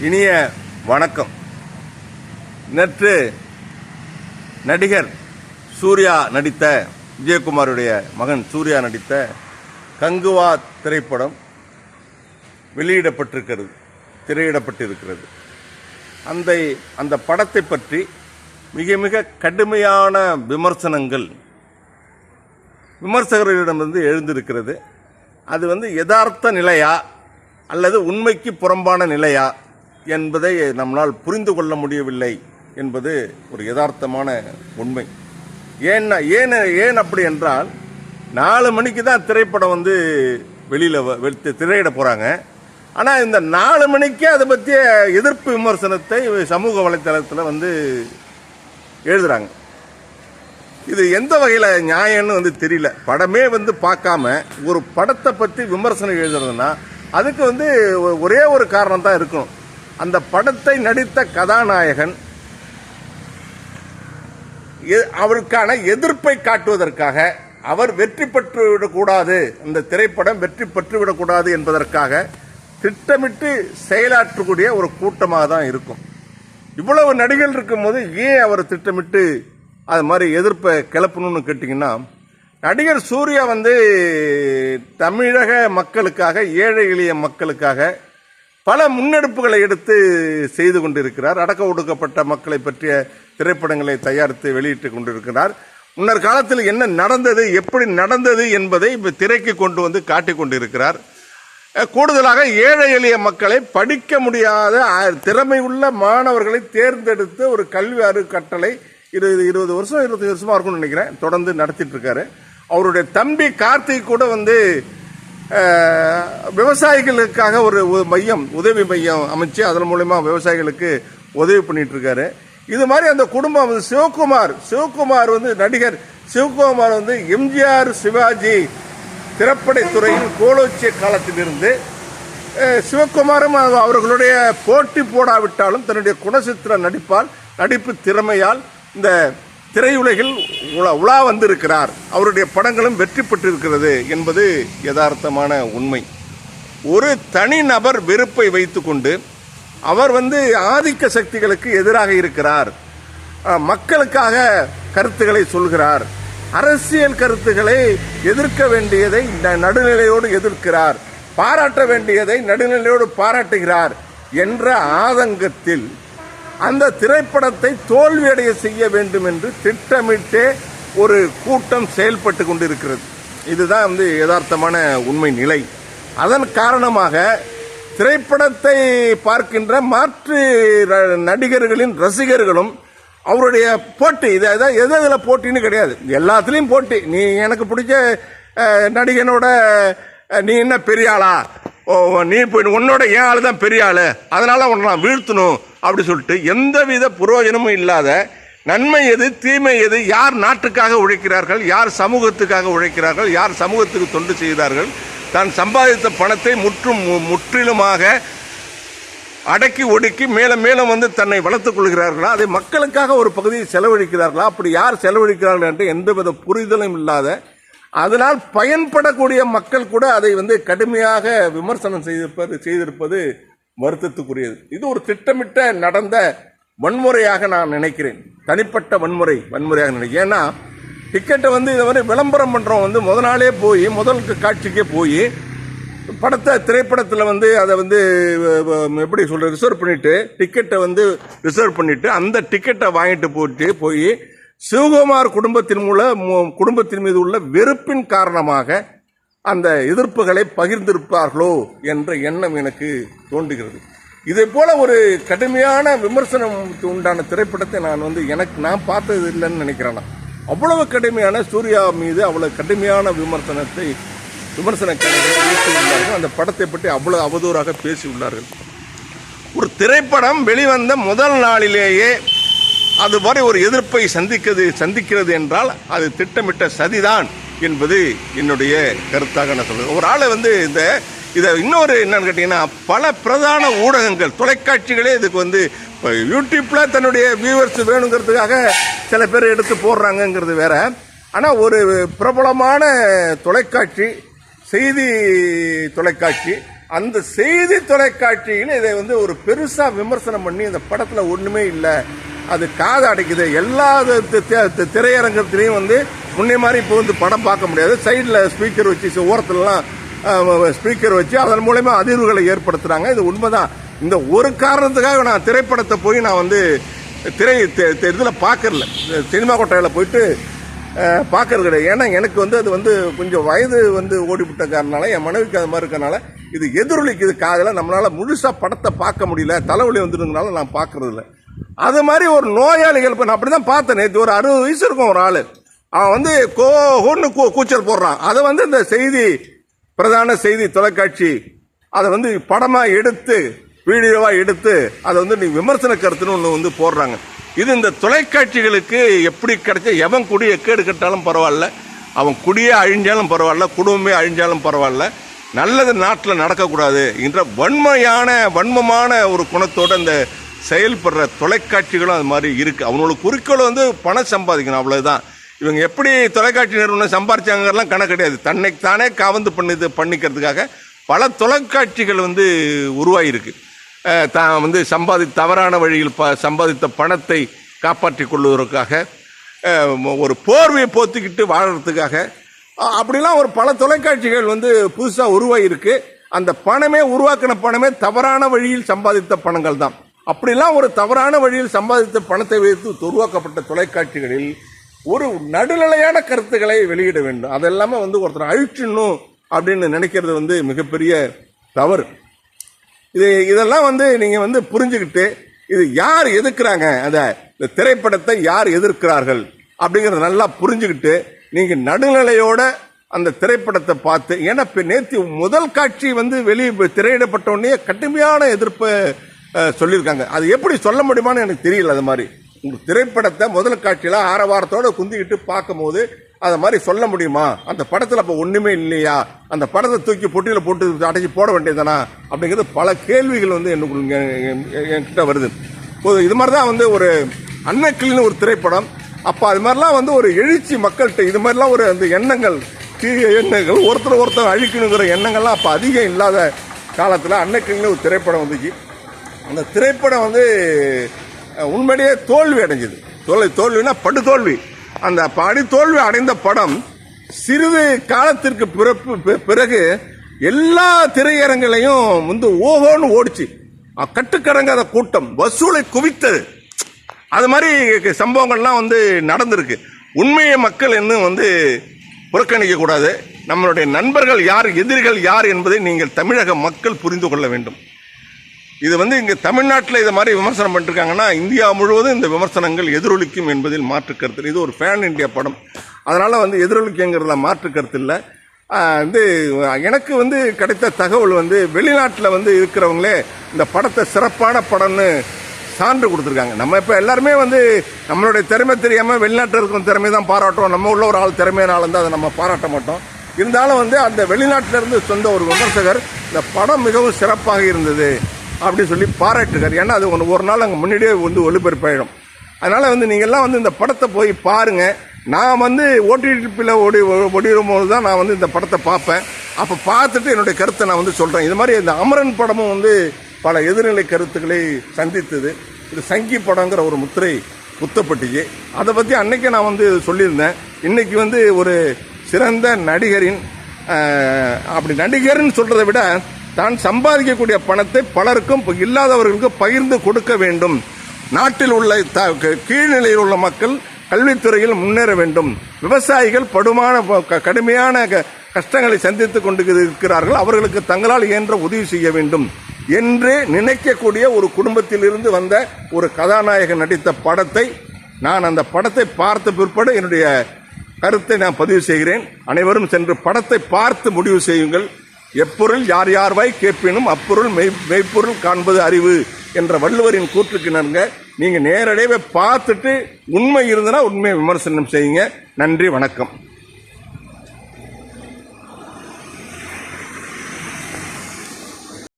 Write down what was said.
இனிய வணக்கம். நேற்று நடிகர் சூர்யா நடித்த விஜயகுமாருடைய மகன் சூர்யா நடித்த கங்குவா திரைப்படம் வெளியிடப்பட்டிருக்கிறது திரையிடப்பட்டிருக்கிறது. அந்த அந்த படத்தை பற்றி மிக மிக கடுமையான விமர்சனங்கள் விமர்சகர்களிடமிருந்து எழுந்திருக்கிறது. அது வந்து யதார்த்த நிலையா அல்லது உண்மைக்கு புறம்பான நிலையா என்பதை நம்மளால் புரிந்து கொள்ள முடியவில்லை என்பது ஒரு யதார்த்தமான உண்மை. ஏன்னா ஏன் ஏன் அப்படி என்றால் நாலு மணிக்கு தான் திரைப்படம் வந்து வெளியில் திரையிட போகிறாங்க ஆனால் இந்த நாலு மணிக்கே அதை பற்றிய எதிர்ப்பு விமர்சனத்தை சமூக வலைத்தளத்தில் வந்து எழுதுறாங்க. இது எந்த வகையில் நியாயம்னு வந்து தெரியல. படமே வந்து பார்க்காம ஒரு படத்தை பற்றி விமர்சனம் எழுதுறதுன்னா அதுக்கு வந்து ஒ- ஒரே ஒரு காரணம் தான் இருக்கும் அந்த படத்தை நடித்த கதாநாயகன் எ- அவருக்கான எதிர்ப்பை காட்டுவதற்காக அவர் வெற்றி பெற்று விடக்கூடாது இந்த திரைப்படம் வெற்றி பெற்றுவிடக்கூடாது என்பதற்காக திட்டமிட்டு செயலாற்றக்கூடிய ஒரு கூட்டமாக தான் இருக்கும். இவ்வளவு நடிகர்கள் இருக்கும்போது ஏன் அவர் திட்டமிட்டு அது மாதிரி எதிர்ப்பை கிளப்பணும்னு கேட்டிங்கன்னா நடிகர் சூர்யா வந்து தமிழக மக்களுக்காக ஏழை எளிய மக்களுக்காக பல முன்னெடுப்புகளை எடுத்து செய்து கொண்டிருக்கிறார். அடக்க ஒடுக்கப்பட்ட மக்களை பற்றிய திரைப்படங்களை தயாரித்து வெளியிட்டு கொண்டிருக்கிறார். முன்னர் காலத்தில் என்ன நடந்தது எப்படி நடந்தது என்பதை இப்ப திரைக்கு கொண்டு வந்து காட்டிக் கொண்டிருக்கிறார். கூடுதலாக ஏழை எளிய மக்களை படிக்க முடியாத திறமை உள்ள மாணவர்களை தேர்ந்தெடுத்து ஒரு கல்வி அறக்கட்டளை இருபது இருபது வருஷம் இருபது வருஷமாக இருக்கும்னு நினைக்கிறேன். தொடர்ந்து நடத்திட்டு இருக்காரு. அவருடைய தம்பி கார்த்திக் கூட வந்து விவசாயிகளுக்காக ஒரு மையம் உதவி மையம் அமைச்சு அதன் மூலயமா விவசாயிகளுக்கு உதவி பண்ணிட்டு இருக்காரு இது மாதிரி அந்த குடும்பம் வந்து சிவகுமார் சிவகுமார் வந்து நடிகர் சிவகுமார் வந்து எம்ஜிஆர் சிவாஜி திரைப்படத்துறையில் கோலோச்சிய காலத்திலிருந்து சிவகுமாரும் அவர்களுடைய போட்டி போடாவிட்டாலும் தன்னுடைய குணசித்திர நடிப்பால் நடிப்பு திறமையால் இந்த திரையுலகில் உலா உலா வந்திருக்கிறார். அவருடைய படங்களும் வெற்றி பெற்றிருக்கிறது என்பது யதார்த்தமான உண்மை. ஒரு தனிநபர் வெறுப்பை வைத்துக்கொண்டு அவர் வந்து ஆதிக்க சக்திகளுக்கு எதிராக இருக்கிறார். மக்களுக்காக கருத்துக்களை சொல்கிறார். அரசியல் கருத்துக்களை எதிர்க்க வேண்டியதை நடுநிலையோடு எதிர்க்கிறார். பாராட்ட வேண்டியதை நடுநிலையோடு பாராட்டுகிறார் என்ற ஆதங்கத்தில் அந்த திரைப்படத்தை தோல்வியடைய செய்ய வேண்டும் என்று திட்டமிட்டே ஒரு கூட்டம் செயல்பட்டு கொண்டிருக்கிறது. இதுதான் வந்து யதார்த்தமான உண்மை நிலை. அதன் காரணமாக திரைப்படத்தை பார்க்கின்ற மாற்று ர- நடிகர்களின் ரசிகர்களும் அவருடைய போட்டி இது அதான் எது இதில் போட்டின்னு கிடையாது. எல்லாத்துலேயும் போட்டி. நீ எனக்கு பிடிச்ச நடிகனோட நீ என்ன பெரிய ஆளா? நீ போய் உன்னோட ஏன் ஆளு தான் பெரிய ஆளு. அதனால் உன்னை நான் வீழ்த்தணும் அப்படி சொல்லிட்டு எந்தவித புரோஜனமும் இல்லாத நன்மை எது தீமை எது யார் நாட்டுக்காக உழைக்கிறார்கள் யார் சமூகத்துக்காக உழைக்கிறார்கள் யார் சமூகத்துக்கு தொண்டு செய்கிறார்கள் தான் சம்பாதித்த பணத்தை முற்றும் மு- முற்றிலுமாக அடக்கி ஒடுக்கி மேலும் மேலும் வந்து தன்னை வளர்த்துக் கொள்கிறார்களா? அதை மக்களுக்காக ஒரு பகுதியை செலவழிக்கிறார்களா? அப்படி யார் செலவழிக்கிறார்கள் என்று எந்தவித புரிதலும் இல்லாத அதனால் பயன்படக்கூடிய மக்கள் கூட அதை வந்து கடுமையாக விமர்சனம் செய்திருப்பது செய்திருப்பது வருத்தத்துக்குரியது. இது ஒரு திட்டமிட்ட நடந்த வன்முறையாக நான் நினைக்கிறேன். தனிப்பட்ட வன்முறை வன்முறையாக நினைக்கிறேன். ஏன்னா டிக்கெட்டை வந்து இதை வந்து விளம்பரம் பண்ணுறோம் வந்து முத நாளே போய் முதல் காட்சிக்கே போய் படத்தை திரைப்படத்தில் வந்து அதை வந்து எப்படி சொல்கிறது ரிசர்வ் பண்ணிவிட்டு டிக்கெட்டை வந்து ரிசர்வ் பண்ணிவிட்டு அந்த டிக்கெட்டை வாங்கிட்டு போட்டு போய் சிவகுமார் குடும்பத்தின் மூலம் குடும்பத்தின் மீது உள்ள வெறுப்பின் காரணமாக அந்த எதிர்ப்புகளை பகிர்ந்திருப்பார்களோ என்ற எண்ணம் எனக்கு தோன்றுகிறது. இதே போல ஒரு கடுமையான விமர்சனம் உண்டான திரைப்படத்தை நான் வந்து எனக்கு நான் பார்த்தது இல்லைன்னு நினைக்கிறேன் அவ்வளவு கடுமையான சூர்யா மீது அவ்வளவு கடுமையான விமர்சனத்தை விமர்சன கலைஞர்கள் அந்த படத்தை பற்றி அவ்வளவு அவதூறாக பேசியுள்ளார்கள் ஒரு திரைப்படம் வெளிவந்த முதல் நாளிலேயே அது வரை ஒரு எதிர்ப்பை சந்திக்கிறது சந்திக்கிறது என்றால் அது திட்டமிட்ட சதிதான் என்பது என்னுடைய கருத்தாக நான் சொல்றேன். ஒரு ஆளை வந்து இந்த இதை இன்னொரு என்னன்னு கேட்டிங்கன்னா பல பிரதான ஊடகங்கள் தொலைக்காட்சிகளே இதுக்கு வந்து இப்போ யூடியூப்பில் தன்னுடைய வியூவர்ஸ் வேணுங்கிறதுக்காக சில பேர் எடுத்து போடுறாங்கங்கிறது வேற. ஆனால் ஒரு பிரபலமான தொலைக்காட்சி செய்தி தொலைக்காட்சி அந்த செய்தி தொலைக்காட்சியில் இதை வந்து ஒரு பெருசாக விமர்சனம் பண்ணி இந்த படத்தில் ஒன்றுமே இல்லை. அது காது அடைக்குது. எல்லா தி- தி- திரையரங்கத்திலையும் வந்து முன்னே மாதிரி இப்போ வந்து படம் பார்க்க முடியாது. சைடில் ஸ்பீக்கர் வச்சு ஓரத்துலலாம் ஸ்பீக்கர் வச்சு அதன் மூலயமா அதிர்வுகளை ஏற்படுத்துகிறாங்க இது உண்மைதான். இந்த ஒரு காரணத்துக்காக நான் திரைப்படத்தை போய் நான் வந்து திரை இதில் பார்க்கறல சினிமா கொட்டையில் போயிட்டு பார்க்கறது கிடையாது. ஏன்னா எனக்கு வந்து அது வந்து கொஞ்சம் வயது வந்து ஓடிவிட்ட காரணனால என் மனைவிக்கு அது மாதிரி இருக்கனால இது எதிரொலிக்குது. காதில் நம்மளால் முழுசாக படத்தை பார்க்க முடியல. தலைவலி வந்துருங்கனால நான் பார்க்கறது அது மாதிரி ஒரு நோயாளிகள் இப்போ நான் அப்படி தான் பார்த்தேன். நேற்று ஒரு அறுபது வயசு இருக்கும் ஒரு ஆள். அவன் வந்து கோன்னு கூ கூச்சல் போடுறான். அதை வந்து இந்த செய்தி பிரதான செய்தி தொலைக்காட்சி. அதை வந்து படமாக எடுத்து வீடியோவாக எடுத்து அதை வந்து நீ விமர்சன கருத்துன்னு ஒன்று வந்து போடுறாங்க. இது இந்த தொலைக்காட்சிகளுக்கு எப்படி கிடைச்ச எவன் குடி எக்கேடு கட்டாலும் பரவாயில்ல. அவன் குடியே அழிஞ்சாலும் பரவாயில்ல குடும்பமே அழிஞ்சாலும் பரவாயில்ல. நல்லது நாட்டில் நடக்கக்கூடாது என்ற வன்மையான வன்மமான ஒரு குணத்தோட இந்த செயல்படுற தொலைக்காட்சிகளும் அது மாதிரி இருக்குது அவனோட குறிக்கோள் வந்து பணம் சம்பாதிக்கணும் அவ்வளோதான் இவங்க எப்படி தொலைக்காட்சி நிறுவனம் சம்பாரிச்சாங்கலாம் கணக்கு கிடையாது. தன்னை தானே காவந்து பண்ணி பண்ணிக்கிறதுக்காக பல தொலைக்காட்சிகள் வந்து உருவாகியிருக்கு தான் வந்து சம்பாதி தவறான வழியில் ப சம்பாதித்த பணத்தை காப்பாற்றி கொள்வதற்காக ஒரு போர்வையை போத்திக்கிட்டு வாழறதுக்காக அப்படிலாம் ஒரு பல தொலைக்காட்சிகள் வந்து புதுசாக உருவாகியிருக்கு அந்த பணமே உருவாக்கின பணமே தவறான வழியில் சம்பாதித்த பணங்கள் தான் அப்படிலாம் ஒரு தவறான வழியில் சம்பாதித்த பணத்தை வைத்து உருவாக்கப்பட்ட தொலைக்காட்சிகளில் ஒரு நடுநிலையான கருத்துக்களை வெளியிட வேண்டும். அதெல்லாமே வந்து ஒருத்தர் அழிச்சிடணும் அப்படின்னு நினைக்கிறது வந்து மிகப்பெரிய தவறு. இது இதெல்லாம் வந்து நீங்கள் வந்து புரிஞ்சுக்கிட்டு இது யார் எதிர்க்கிறாங்க? அந்த இந்த திரைப்படத்தை யார் எதிர்க்கிறார்கள்? அப்படிங்கிறத நல்லா புரிஞ்சுக்கிட்டு நீங்கள் நடுநிலையோட அந்த திரைப்படத்தை பார்த்து ஏன்னா இப்போ நேற்று முதல் காட்சி வந்து வெளியே திரையிடப்பட்ட உடனே கடுமையான எதிர்ப்பை சொல்லியிருக்காங்க. அது எப்படி சொல்ல முடியுமான்னு எனக்கு தெரியல அது மாதிரி. உங்க திரைப்படத்தை முதல் காட்சியில் ஆரவாரத்தோடு குந்திக்கிட்டு பார்க்கும்போது அதை மாதிரி சொல்ல முடியுமா? அந்த படத்தில் அப்போ ஒன்றுமே இல்லையா? அந்த படத்தை தூக்கி பொட்டியில் போட்டு அடைச்சி போட வேண்டியதானா அப்படிங்கிறது பல கேள்விகள் வந்து எனக்கு என்கிட்ட வருது. இது மாதிரி தான் வந்து ஒரு அன்னக்கிளின்னு ஒரு திரைப்படம். அப்போ அது மாதிரிலாம் வந்து ஒரு எழுச்சி மக்கள்கிட்ட இது மாதிரிலாம் ஒரு அந்த எண்ணங்கள் தீய எண்ணங்கள் ஒருத்தர் ஒருத்தர் அழிக்கணுங்கிற எண்ணங்கள்லாம் அப்போ அதிகம் இல்லாத காலத்தில் அன்னக்கிளின்னு ஒரு திரைப்படம் வந்துச்சு. அந்த திரைப்படம் வந்து உண்மையிலேயே தோல்வி அடைஞ்சது. தோல்வி தோல்வினா படு தோல்வி அந்த படி தோல்வி அடைந்த படம் சிறிது காலத்திற்கு பிறப்பு பிறகு எல்லா திரையரங்குகளையும் வந்து ஓஹோன்னு ஓடிச்சு. கட்டுக்கடங்காத கூட்டம் வசூலை குவித்தது. அது மாதிரி சம்பவங்கள்லாம் வந்து நடந்திருக்கு. உண்மையை மக்கள் இன்னும் வந்து புறக்கணிக்க கூடாது. நம்மளுடைய நண்பர்கள் யார் எதிரிகள் யார் என்பதை நீங்கள் தமிழக மக்கள் புரிந்து கொள்ள வேண்டும். இது வந்து இங்கே தமிழ்நாட்டில் இதை மாதிரி விமர்சனம் பண்ணிருக்காங்கன்னா இந்தியா முழுவதும் இந்த விமர்சனங்கள் எதிரொலிக்கும் என்பதில் மாற்று கருத்து இது ஒரு ஃபேன் இந்தியா படம். அதனால் வந்து எதிரொலிக்குங்கிறத மாற்று கருத்து இல்லை. வந்து எனக்கு வந்து கிடைத்த தகவல் வந்து வெளிநாட்டில் வந்து இருக்கிறவங்களே இந்த படத்தை சிறப்பான படம்னு சான்று கொடுத்துருக்காங்க. நம்ம இப்போ எல்லாருமே வந்து நம்மளுடைய திறமை தெரியாமல் வெளிநாட்டில் இருக்கிற திறமை தான் பாராட்டுவோம் நம்ம உள்ள ஒரு ஆள் திறமையினால் இருந்தால் அதை நம்ம பாராட்ட மாட்டோம். இருந்தாலும் வந்து அந்த வெளிநாட்டிலிருந்து சொந்த ஒரு விமர்சகர் இந்த படம் மிகவும் சிறப்பாக இருந்தது. அப்படின்னு சொல்லி பாராட்டுக்கார் ஏன்னா அது ஒன்று ஒரு நாள் அங்கே முன்னாடியே வந்து ஒளிபரப்பாயிடும். அதனால் வந்து நீங்கள்லாம் வந்து இந்த படத்தை போய் பாருங்கள் நான் வந்து ஓடிடிபியில் ஓடி ஒடிடும் போது தான் நான் வந்து இந்த படத்தை பார்ப்பேன். அப்போ பார்த்துட்டு என்னுடைய கருத்தை நான் வந்து சொல்கிறேன் இது மாதிரி இந்த அமரன் படமும் வந்து பல எதிர்நிலை கருத்துக்களை சந்தித்தது. இது சங்கி படங்கிற ஒரு முத்திரை குத்தப்பட்டுச்சு. அதை பற்றி அன்னைக்கு நான் வந்து சொல்லியிருந்தேன். இன்றைக்கி வந்து ஒரு சிறந்த நடிகரின் அப்படி நடிகர்னு சொல்கிறத விட தான் சம்பாதிக்கக்கூடிய பணத்தை பலருக்கும் இல்லாதவர்களுக்கு பகிர்ந்து கொடுக்க வேண்டும். நாட்டில் உள்ள த- கீழ்நிலையில் உள்ள மக்கள் கல்வித்துறையில் முன்னேற வேண்டும். விவசாயிகள் படுமான க- கடுமையான க- கஷ்டங்களை சந்தித்துக் கொண்டு இருக்கிறார்கள் அவர்களுக்கு தங்களால் இயன்ற உதவி செய்ய வேண்டும். என்று நினைக்கக்கூடிய ஒரு குடும்பத்திலிருந்து வந்த ஒரு கதாநாயகன் நடித்த படத்தை நான் அந்த படத்தை பார்த்த பிற்பாடு என்னுடைய கருத்தை நான் பதிவு செய்கிறேன். அனைவரும் சென்று படத்தை பார்த்து முடிவு செய்யுங்கள். எப்பொருள் யார் யார்வாய் கேட்பினும் அப்பொருள் மெய் மெய்ப்பொருள் காண்பது அறிவு என்ற வள்ளுவரின் கூற்றுக்கு நன்க. நீங்கள் நேரடியாவே பார்த்துட்டு உண்மை இருந்தனா உண்மையை விமர்சனம் செய்யுங்க. நன்றி வணக்கம்.